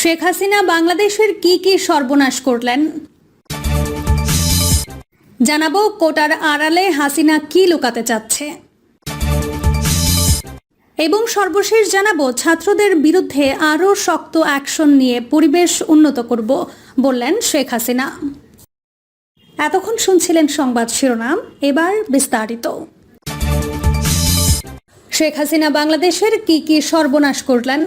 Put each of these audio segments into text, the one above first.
শেখ হাসিনা বাংলাদেশের কি কি সর্বনাশ করলেন? জানাব কোটার আড়ালে হাসিনা কি লুকাতে চাচ্ছে? এবং সর্বশেষ জানাব, ছাত্রদের বিরুদ্ধে আরও শক্ত অ্যাকশন নিয়ে পরিবেশ উন্নত করব, বললেন শেখ হাসিনা। এতক্ষণ শুনছিলেন সংবাদ শিরোনাম, এবার বিস্তারিত। শেখ হাসিনা বাংলাদেশের কি কি সর্বনাশ করলেন?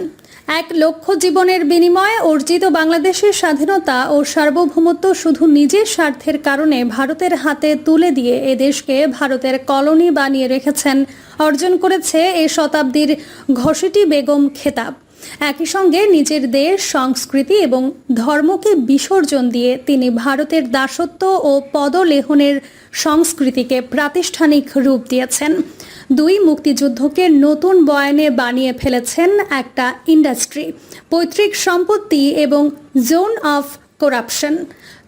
এক লক্ষ জীবনের বিনিময়ে অর্জিত বাংলাদেশের স্বাধীনতা ও সার্বভৌমত্ব শুধু নিজের স্বার্থের কারণে ভারতের হাতে তুলে দিয়ে এ দেশকে ভারতের কলোনি বানিয়ে রেখেছেন, অর্জন করেছে এ শতাব্দীর ঘষিটি বেগম খেতাব। একই সঙ্গে নিজের দেশ, সংস্কৃতি এবং ধর্মকে বিসর্জন দিয়ে তিনি ভারতের দাসত্ব ও পদলেহনের সংস্কৃতিকে প্রাতিষ্ঠানিক রূপ দিয়েছেন। দুই মুক্তিযুদ্ধকে নতুন বয়ানে বানিয়ে ফেলেছেন একটা ইন্ডাস্ট্রি, পৈতৃক সম্পত্তি এবং জোন অফ করাপশন।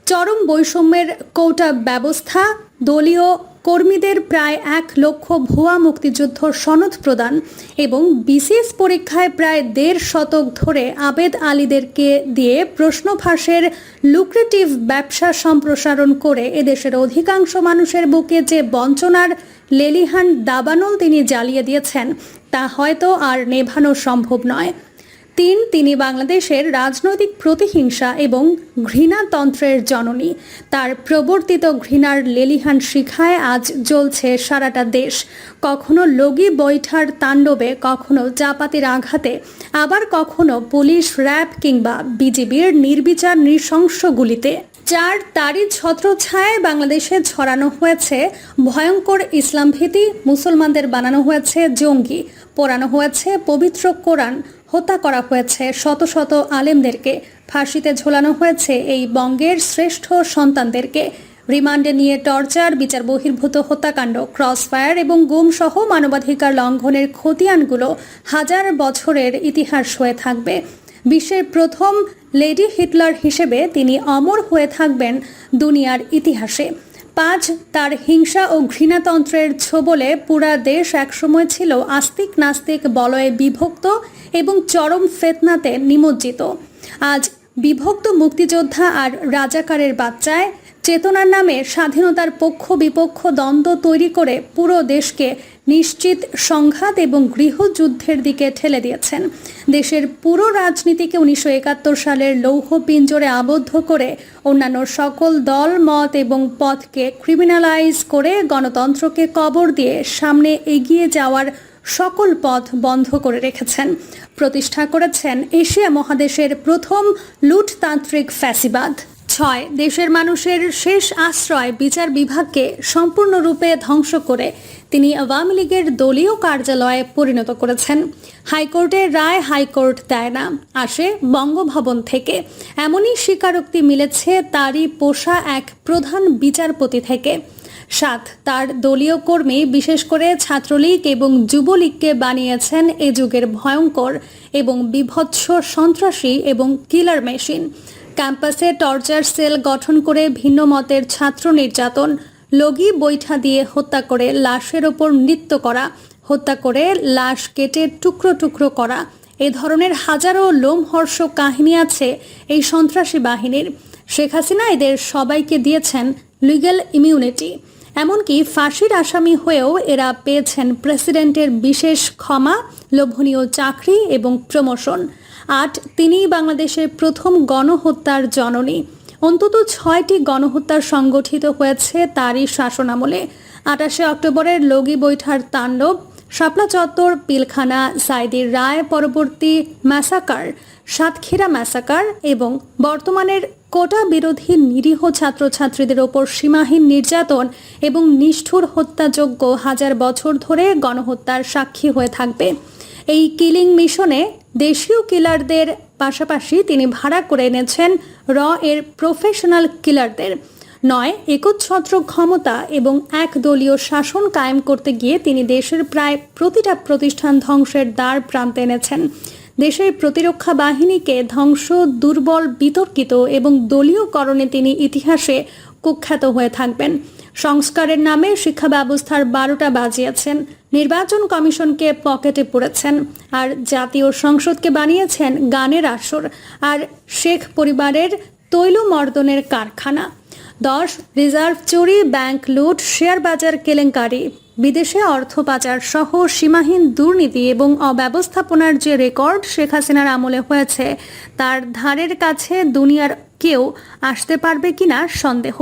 চরম বৈষম্যের কোটা ব্যবস্থা দলীয় কর্মীদের প্রায় এক লক্ষ ভুয়া মুক্তিযুদ্ধ সনদ প্রদান এবং বিসিএস পরীক্ষায় প্রায় দেড় শতক ধরে আবেদ আলীদেরকে দিয়ে প্রশ্ন ফাঁসের লুক্রেটিভ ব্যবসা সম্প্রসারণ করে এদেশের অধিকাংশ মানুষের বুকে যে বঞ্চনার লেলিহান দাবানল তিনি জ্বালিয়ে দিয়েছেন, তা হয়তো আর নেভানো সম্ভব নয়। তিন তিনি বাংলাদেশের রাজনৈতিক প্রতিহিংসা এবং ঘৃণাতন্ত্রের জননী। তার প্রবর্তিত ঘৃণার লেলিহান শিখায় আজ জ্বলছে সারাটা দেশ। কখনো লগি বৈঠার তাণ্ডবে, কখনো চাপাতির আঘাতে, আবার কখনো পুলিশ, র্যাব কিংবা বিজিবির নির্বিচার নৃশংস গুলিতে চার তারই ছত্রছায়ায় বাংলাদেশে ছড়ানো হয়েছে ভয়ঙ্কর ইসলাম ভীতি মুসলমানদের বানানো হয়েছে জঙ্গি, পোড়ানো হয়েছে পবিত্র কোরআন হত্যা করা হয়েছে। শত শত আলেমদেরকে ফাঁসিতে ঝোলানো হয়েছে। এই বঙ্গের শ্রেষ্ঠ সন্তানদেরকে রিমান্ডে নিয়ে টর্চার, বিচার বহির্ভূত হত্যাকাণ্ড, ক্রসফায়ার এবং গুম সহ মানবাধিকার লঙ্ঘনের খতিয়ানগুলো হাজার বছরের ইতিহাস হয়ে থাকবে। বিশ্বের প্রথম লেডি হিটলার হিসেবে তিনি অমর হয়ে থাকবেন দুনিয়ার ইতিহাসে। পাঁচ তার হিংসা ও ঘৃণাতন্ত্রের ছোবলে পুরা দেশ একসময় ছিল আস্তিক নাস্তিক বলয়ে বিভক্ত এবং চরম ফেতনাতে নিমজ্জিত। আজ বিভক্ত মুক্তিযোদ্ধা আর রাজাকারের বাচ্চায় চেতনার নামে স্বাধীনতার পক্ষ বিপক্ষ দ্বন্দ্ব তৈরি করে পুরো দেশকে নিশ্চিত সংঘাত এবং গৃহযুদ্ধের দিকে ঠেলে দিয়েছেন। দেশের পুরো রাজনীতিকে উনিশশো একাত্তর সালের লৌহ পিঞ্জরে আবদ্ধ করে অন্যান্য সকল দল, মত এবং পথকে ক্রিমিনালাইজ করে গণতন্ত্রকে কবর দিয়ে সামনে এগিয়ে যাওয়ার সকল পথ বন্ধ করে রেখেছেন। প্রতিষ্ঠা করেছেন এশিয়া মহাদেশের প্রথম লুটতান্ত্রিক ফ্যাসিবাদ। ছয়, দেশের মানুষের শেষ আশ্রয় বিচার বিভাগকে সম্পূর্ণরূপে ধ্বংস করে তিনি আওয়ামী লীগের দলীয় কার্যালয়ে পরিণত করেছেন। হাইকোর্টের রায় হাইকোর্ট দেয় না, আসে বঙ্গভবন থেকে। এমনই স্বীকারোক্তি মিলেছে তারই পোষা এক প্রধান বিচারপতি থেকে। সাত, তার দলীয় কর্মী, বিশেষ করে ছাত্রলীগ এবং যুবলীগকে বানিয়েছেন এ যুগের ভয়ঙ্কর এবং বিভৎস সন্ত্রাসী এবং কিলার মেশিন। ক্যাম্পাসে টর্চার সেল গঠন করে ভিন্ন মতের ছাত্র নির্যাতন, লগি বৈঠা দিয়ে হত্যা করে লাশের ওপর নৃত্য করা, হত্যা করে লাশ কেটে টুকরো টুকরো করা। এ ধরনের হাজারো লোমহর্ষ কাহিনী আছে এই সন্ত্রাসী বাহিনীর। শেখ হাসিনা এদের সবাইকে দিয়েছেন লিগ্যাল ইমিউনিটি এমনকি ফাঁসির আসামি হয়েও এরা পেয়েছেন প্রেসিডেন্টের বিশেষ ক্ষমা, লোভনীয় চাকরি এবং প্রমোশন। আট তিনিই বাংলাদেশের প্রথম গণহত্যার জননী। অন্তত ছয়টি গণহত্যার সংগঠিত হয়েছে তারই শাসনামলে। আটাশে অক্টোবরের লগি বৈঠার তাণ্ডব, শাপলা চত্বর, পিলখানা, সাইদির রায় পরবর্তী ম্যাসাকার, সাতক্ষীরা ম্যাসাকার এবং বর্তমানের কোটা বিরোধী নিরীহ ছাত্রছাত্রীদের ওপর সীমাহীন নির্যাতন এবং নিষ্ঠুর হত্যাযোগ্য হাজার বছর ধরে গণহত্যার সাক্ষী হয়ে থাকবে। এই কিলিং মিশনে দেশীয় কিলারদের পাশাপাশি তিনি ভাড়া করে এনেছেন র এর প্রফেশনাল কিলারদের। নয়, একচ্ছত্র ক্ষমতা এবং একদলীয় শাসন কায়েম করতে গিয়ে তিনি দেশের প্রায় প্রতিটা প্রতিষ্ঠান ধ্বংসের দ্বার প্রান্তে এনেছেন। দেশের প্রতিরক্ষা বাহিনীকে ধ্বংস, দুর্বল, বিতর্কিত এবং দলীয়করণে তিনি ইতিহাসে কুখ্যাত হয়ে থাকবেন। সংস্কারের নামে শিক্ষা ব্যবস্থার বারোটা বাজিয়েছেন। নির্বাচন কমিশনকে পকেটে পড়েছেন আর জাতীয় সংসদকে বানিয়েছেন গানের আসর আর শেখ পরিবারের তৈল মর্দনের কারখানা। দশ রিজার্ভ চুরি, ব্যাংক লুট শেয়ার বাজার কেলেঙ্কারি। বিদেশে অর্থ পাচার সহ সীমাহীন দুর্নীতি এবং অব্যবস্থাপনার যে রেকর্ড শেখ হাসিনার আমলে হয়েছে, তার ধারের কাছে দুনিয়ার কেউ আসতে পারবে কিনা সন্দেহ।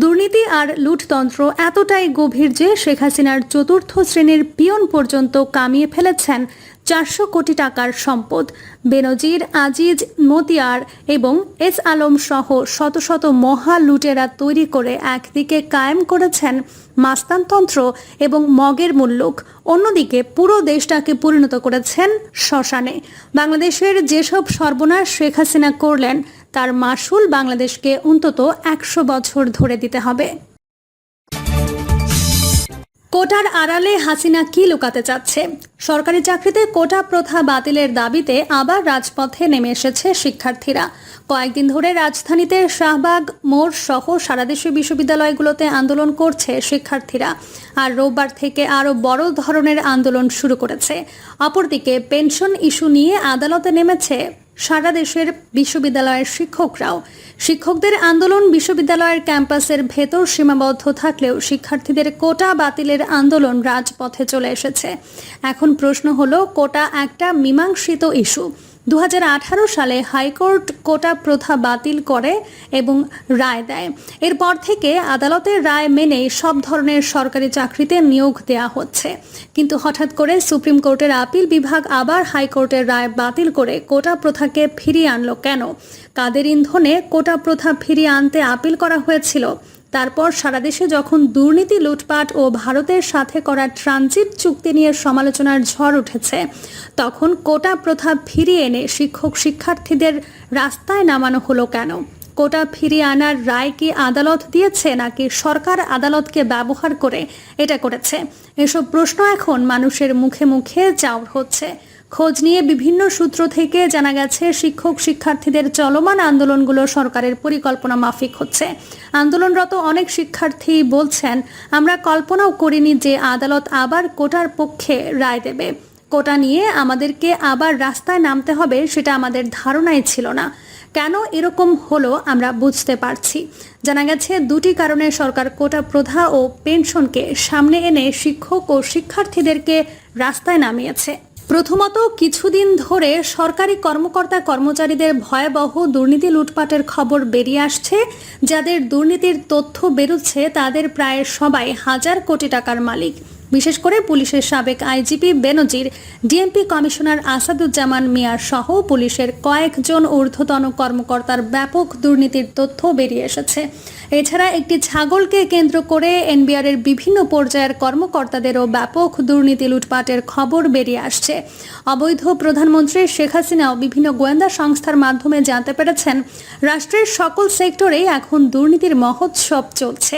দুর্নীতি আর লুটতন্ত্র এতটাই গভীর যে শেখ হাসিনার চতুর্থ শ্রেণির পিয়ন পর্যন্ত কামিয়ে ফেলেছেন চারশো কোটি টাকার সম্পদ। বেনজির, আজিজ, মতিয়ার এবং এস আলম সহ শত শত মহা লুটেরা তৈরি করে একদিকে কায়েম করেছেন মাস্তানতন্ত্র এবং মগের মুল্লুক, অন্যদিকে পুরো দেশটাকে পরিণত করেছেন শ্মশানে। বাংলাদেশের যেসব সর্বনাশ শেখ হাসিনা করলেন, তার মাসুল বাংলাদেশকে অন্তত একশো বছর ধরে দিতে হবে। কোটার আড়ালে হাসিনা কি লুকাতে চাচ্ছে? সরকারি চাকরিতে কোটা প্রথা বাতিলের দাবিতে আবার রাজপথে নেমে এসেছে শিক্ষার্থীরা। কয়েকদিন ধরে রাজধানীতে শাহবাগ মোড় সহ সারা দেশে বিশ্ববিদ্যালয়গুলোতে আন্দোলন করছে শিক্ষার্থীরা। আর রোববার থেকে আরও বড় ধরনের আন্দোলন শুরু করেছে। অপরদিকে পেনশন ইস্যু নিয়ে আদালতে নেমেছে সারা দেশের বিশ্ববিদ্যালয়ের শিক্ষকরাও। শিক্ষকদের আন্দোলন বিশ্ববিদ্যালয়ের ক্যাম্পাসের ভেতর সীমাবদ্ধ থাকলেও শিক্ষার্থীদের কোটা বাতিলের আন্দোলন রাজপথে চলে এসেছে। এখন প্রশ্ন হলো, কোটা একটা মীমাংসিত ইস্যু। দুহাজার আঠারো সালে হাইকোর্ট কোটা প্রথা বাতিল করে এবং রায় দেয়। এরপর থেকে আদালতের রায় মেনে সব ধরনের সরকারি চাকরিতে নিয়োগ দেয়া হচ্ছে। কিন্তু হঠাৎ করে সুপ্রিম কোর্টের আপিল বিভাগ আবার হাইকোর্টের রায় বাতিল করে কোটা প্রথাকে ফিরিয়ে আনলো কেন? কাদের ইন্ধনে কোটা প্রথা ফিরিয়ে আনতে আপিল করা হয়েছিল। তারপর সারা দেশে যখন দুর্নীতি, লুটপাট ও ভারতের সাথে করা ট্রানজিট চুক্তি নিয়ে সমালোচনার ঝড় উঠেছে, তখন কোটা প্রথা ফিরিয়ে এনে শিক্ষক শিক্ষার্থীদের রাস্তায় নামানো হলো কেন? কোটা ফিরিয়ে আনার রায় কি আদালত দিয়েছে, নাকি সরকার আদালতকে ব্যবহার করে এটা করেছে? এসব প্রশ্ন এখন মানুষের মুখে মুখে চাউর হচ্ছে। খোঁজ নিয়ে বিভিন্ন সূত্র থেকে জানা গেছে, শিক্ষক শিক্ষার্থীদের চলমান আন্দোলনগুলো সরকারের পরিকল্পনা মাফিক হচ্ছে। আন্দোলনরত অনেক শিক্ষার্থী বলছেন, আমরা কল্পনাও করিনি যে আদালত আবার কোটার পক্ষে রায় দেবে। কোটা নিয়ে আমাদেরকে আবার রাস্তায় নামতে হবে সেটা আমাদের ধারণাই ছিল না। কেন এরকম হলো আমরা বুঝতে পারছি। জানা গেছে, দুটি কারণে সরকার কোটা প্রথা ও পেনশনকে সামনে এনে শিক্ষক ও শিক্ষার্থীদেরকে রাস্তায় নামিয়েছে। প্রথমত কিছুদিন ধরে সরকারি কর্মকর্তা কর্মচারীদের ভয়াবহ দুর্নীতি লুটপাটের খবর বেরিয়ে আসছে। যাদের দুর্নীতির তথ্য বেরোচ্ছে, তাদের প্রায় সবাই হাজার কোটি টাকার মালিক। বিশেষ করে পুলিশের সাবেক IGP Benazir, DMP commissioner Asaduzzaman মিয়ার সহ পুলিশের কয়েকজন ঊর্ধ্বতন কর্মকর্তার ব্যাপক দুর্নীতির তথ্য বেরিয়ে এসেছে। এছাড়া একটি ছাগলকে কেন্দ্র করে এনবিআরের বিভিন্ন পর্যায়ের কর্মকর্তাদেরও ব্যাপক দুর্নীতি লুটপাটের খবর বেরিয়ে আসছে। অবৈধ প্রধানমন্ত্রী শেখ হাসিনাও বিভিন্ন গোয়েন্দা সংস্থার মাধ্যমে জানতে পেরেছেন, রাষ্ট্রের সকল সেক্টরেই এখন দুর্নীতির মহোৎসব চলছে।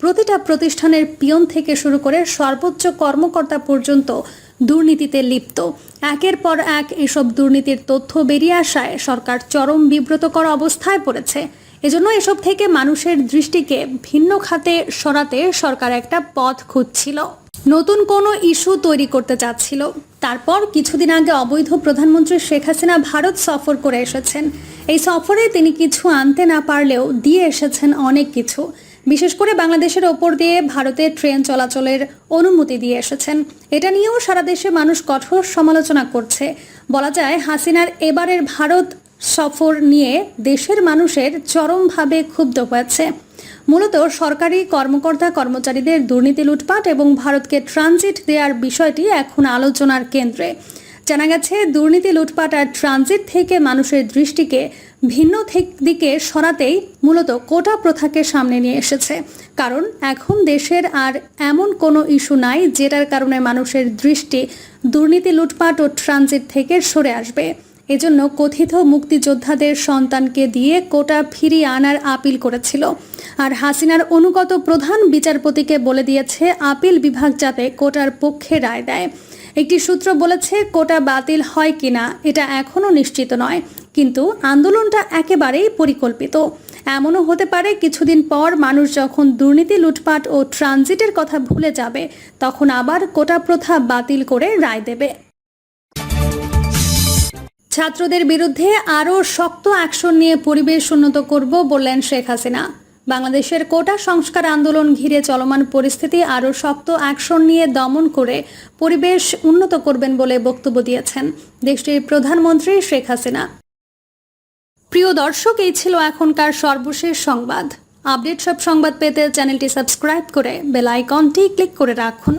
প্রতিটা প্রতিষ্ঠানের পিয়ন থেকে শুরু করে সর্বোচ্চ কর্মকর্তা পর্যন্ত দুর্নীতিতে লিপ্ত। একের পর এক এসব দুর্নীতির তথ্য বেরিয়ে আসায় সরকার চরম বিব্রতকর অবস্থায় পড়েছে। এজন্য এসব থেকে মানুষের দৃষ্টিকে ভিন্ন খাতে সরাতে সরকার একটা পথ খুঁজছিল। নতুন কোনো ইস্যু তৈরি করতে চাচ্ছিল। তারপর কিছুদিন আগে অবৈধ প্রধানমন্ত্রী শেখ হাসিনা ভারত সফর করে এসেছেন। এই সফরে তিনি কিছু আনতে না পারলেও দিয়ে এসেছেন অনেক কিছু। বিশেষ করে বাংলাদেশের ওপর দিয়ে ভারতে ট্রেন চলাচলের অনুমতি দিয়ে এসেছেন। এটা নিয়েও সারা দেশে মানুষ কঠোর সমালোচনা করছে। বলা যায়, হাসিনার এবারের ভারত সফর নিয়ে দেশের মানুষের চরমভাবে ক্ষুব্ধ হয়েছে। মূলত সরকারি কর্মকর্তা কর্মচারীদের দুর্নীতি লুটপাট এবং ভারতকে ট্রানজিট দেওয়ার বিষয়টি এখন আলোচনার কেন্দ্রে। জানা গেছে, দুর্নীতি, লুটপাট আর ট্রানজিট থেকে মানুষের দৃষ্টিকে ভিন্ন দিকে সরাতেই মূলত কোটা প্রথাকে সামনে নিয়ে এসেছে। কারণ এখন দেশের আর এমন কোনো ইস্যু নাই যেটার কারণে মানুষের দৃষ্টি দুর্নীতি, লুটপাট ও ট্রানজিট থেকে সরে আসবে। এজন্য কথিত মুক্তিযোদ্ধাদের সন্তানকে দিয়ে কোটা ফিরিয়ে আনার আপিল করেছিল। আর হাসিনার অনুগত প্রধান বিচারপতিকে বলে দিয়েছে, আপিল বিভাগ যাতে কোটার পক্ষে রায় দেয়। একটি সূত্র বলেছে, কোটা বাতিল হয় কিনা এটা এখনও নিশ্চিত নয়, কিন্তু আন্দোলনটা একেবারেই পরিকল্পিত। এমনও হতে পারে, কিছুদিন পর মানুষ যখন দুর্নীতি, লুটপাট ও ট্রানজিটের কথা ভুলে যাবে, তখন আবার কোটা প্রথা বাতিল করে রায় দেবে। ছাত্রদের বিরুদ্ধে আরও শক্ত অ্যাকশন নিয়ে পরিবেশ উন্নত করব বললেন শেখ হাসিনা। বাংলাদেশের কোটা সংস্কার আন্দোলন ঘিরে চলমান পরিস্থিতি আরও শক্ত অ্যাকশন নিয়ে দমন করে পরিবেশ উন্নত করবেন বলে বক্তব্য দিয়েছেন দেশটির প্রধানমন্ত্রী শেখ হাসিনা। প্রিয় দর্শক, এই ছিল এখনকার সর্বশেষ সংবাদ। আপডেট সব সংবাদ পেতে চ্যানেলটি সাবস্ক্রাইব করে বেল আইকনটি ক্লিক করে রাখুন।